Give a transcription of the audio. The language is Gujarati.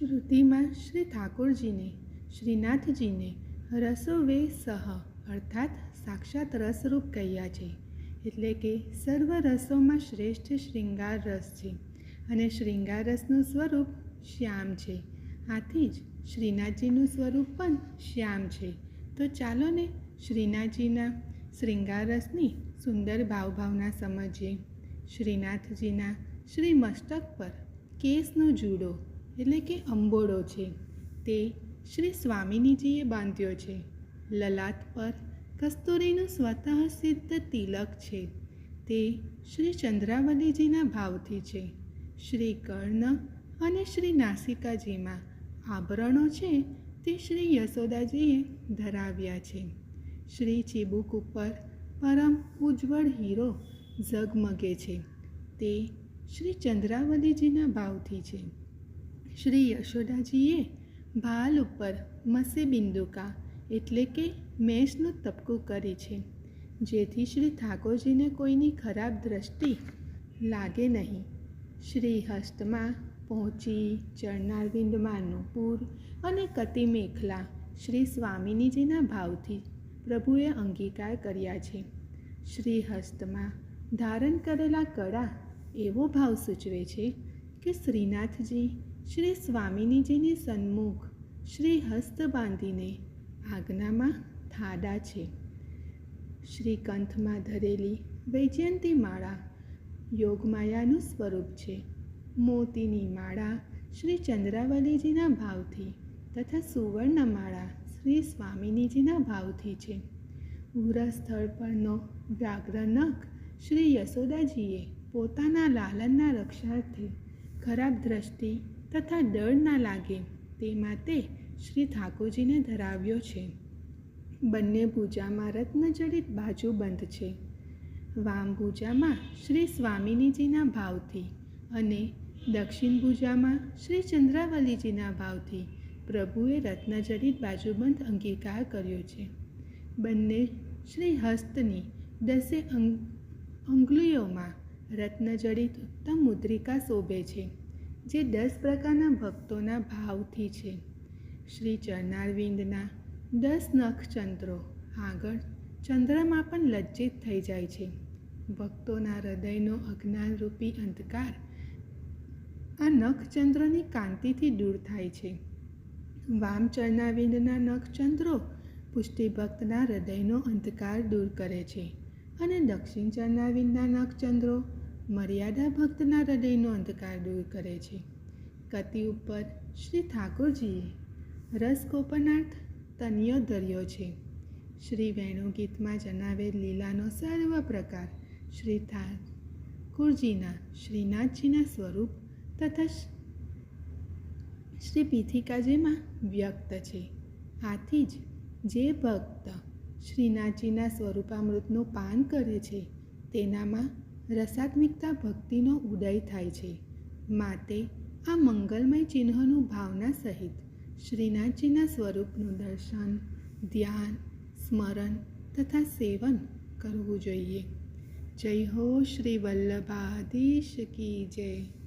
શ્રુતિમાં શ્રી ઠાકોરજીને, શ્રીનાથજીને રસોવે સહ અર્થાત સાક્ષાત રસરૂપ કહ્યા છે. એટલે કે સર્વ રસોમાં શ્રેષ્ઠ શૃંગાર રસ છે અને શૃંગાર રસનું સ્વરૂપ શ્યામ છે. આથી જ શ્રીનાથજીનું સ્વરૂપ પણ શ્યામ છે. તો ચાલો ને શ્રીનાથજીના શૃંગાર રસની સુંદર ભાવભાવના સમજીએ. શ્રીનાથજીના શ્રી મસ્તક પર કેસનો જુડો એટલે કે અંબોડો છે. તે શ્રી સ્વામિનીજીએ બાંધ્યો છે. લલાટ પર કસ્તુરીનું સ્વતઃ સિદ્ધ તિલક છે. તે શ્રી ચંદ્રાવલીજીના ભાવથી છે. શ્રી કર્ણ અને શ્રી નાસિકાજીમાં આભરણો છે તે શ્રી યશોદાજીએ ધરાવ્યા છે. શ્રી ચીબુક ઉપર પરમ ઉજ્જવળ હીરો ઝગમગે છે. તે શ્રી ચંદ્રાવલીજીના ભાવથી છે. શ્રી યશોદાજીએ ભાલ ઉપર મસી બિંદુકા એટલે કે મેષનું તપકું કરી છે. જેથી શ્રી ઠાકોરજીને કોઈની ખરાબ દ્રષ્ટિ લાગે નહીં. શ્રી હસ્તમાં પહોંચી ચરણારવિંદમાં નુપુર અને કતિ મેખલા શ્રી સ્વામિનીજીના ભાવથી પ્રભુએ અંગીકાર કર્યા છે. શ્રી હસ્તમાં ધારણ કરેલા કળા એવો ભાવ સૂચવે છે કે શ્રીનાથજી શ્રી સ્વામિનીજીની સન્મુખ શ્રી હસ્ત બાંધીને આજ્ઞામાં થાડા છે. શ્રી કંઠમાં ધરેલી વૈજયંતી માળા યોગમાયાનું સ્વરૂપ છે. મોતીની માળા શ્રી ચંદ્રાવલીજીના ભાવથી તથા સુવર્ણ માળા શ્રી સ્વામિનીજીના ભાવથી છે. ઉરા સ્થળ પરનો વ્યાઘ્રનખ શ્રી યશોદાજીએ પોતાના લાલનના રક્ષાર્થે ખરાબ દ્રષ્ટિ તથા ડર ના લાગે તે માટે શ્રી ઠાકોરજીને ધરાવ્યો છે. બંને પૂજામાં રત્નજડિત બાજુબંધ છે. વામ પૂજામાં શ્રી સ્વામિનીજીના ભાવથી અને દક્ષિણ પૂજામાં શ્રી ચંદ્રાવલીજીના ભાવથી પ્રભુએ રત્નજડિત બાજુબંધ અંગીકાર કર્યો છે. બંને શ્રી હસ્તની દસે અંગ, અંગુલીઓમાં રત્નજડિત ઉત્તમ મુદ્રિકા શોભે છે. જે દસ પ્રકારના ભક્તોના ભાવથી છે. શ્રી ચરણારવિંદના દસ નખચંદ્રો આગળ ચંદ્રમાં પણ લજ્જિત થઈ જાય છે. ભક્તોના હૃદયનો અજ્ઞાનરૂપી અંધકાર આ નખચંદ્રની કાંતિથી દૂર થાય છે. વામ ચરણારવિંદના નખચંદ્રો પુષ્ટિભક્તના હૃદયનો અંધકાર દૂર કરે છે અને દક્ષિણ ચરણાવિંદના નખચંદ્રો મર્યાદા ભક્તના હૃદયનો અંધકાર દૂર કરે છે. કતિ ઉપર શ્રી ઠાકોરજીએ રસ ગોપનાર્થ તનિયો ધર્યો છે. શ્રી વેણુગીતમાં જણાવેલ લીલાનો સર્વ પ્રકાર શ્રી ઠાકોરજીના શ્રીનાથજીના સ્વરૂપ તથા શ્રી પીથિકાજીમાં વ્યક્ત છે. આથી જ જે ભક્ત શ્રીનાથજીના સ્વરૂપામૃતનું પાન કરે છે, તેનામાં રસાત્મિકતા ભક્તિનો ઉદય થાય છે. માતે આ મંગલમય ચિહ્નોનું ભાવના સહિત શ્રીનાથજીના સ્વરૂપનું દર્શન, ધ્યાન, સ્મરણ તથા સેવન કરવું જોઈએ. જય હો શ્રી વલ્લભાધીશ કી જય.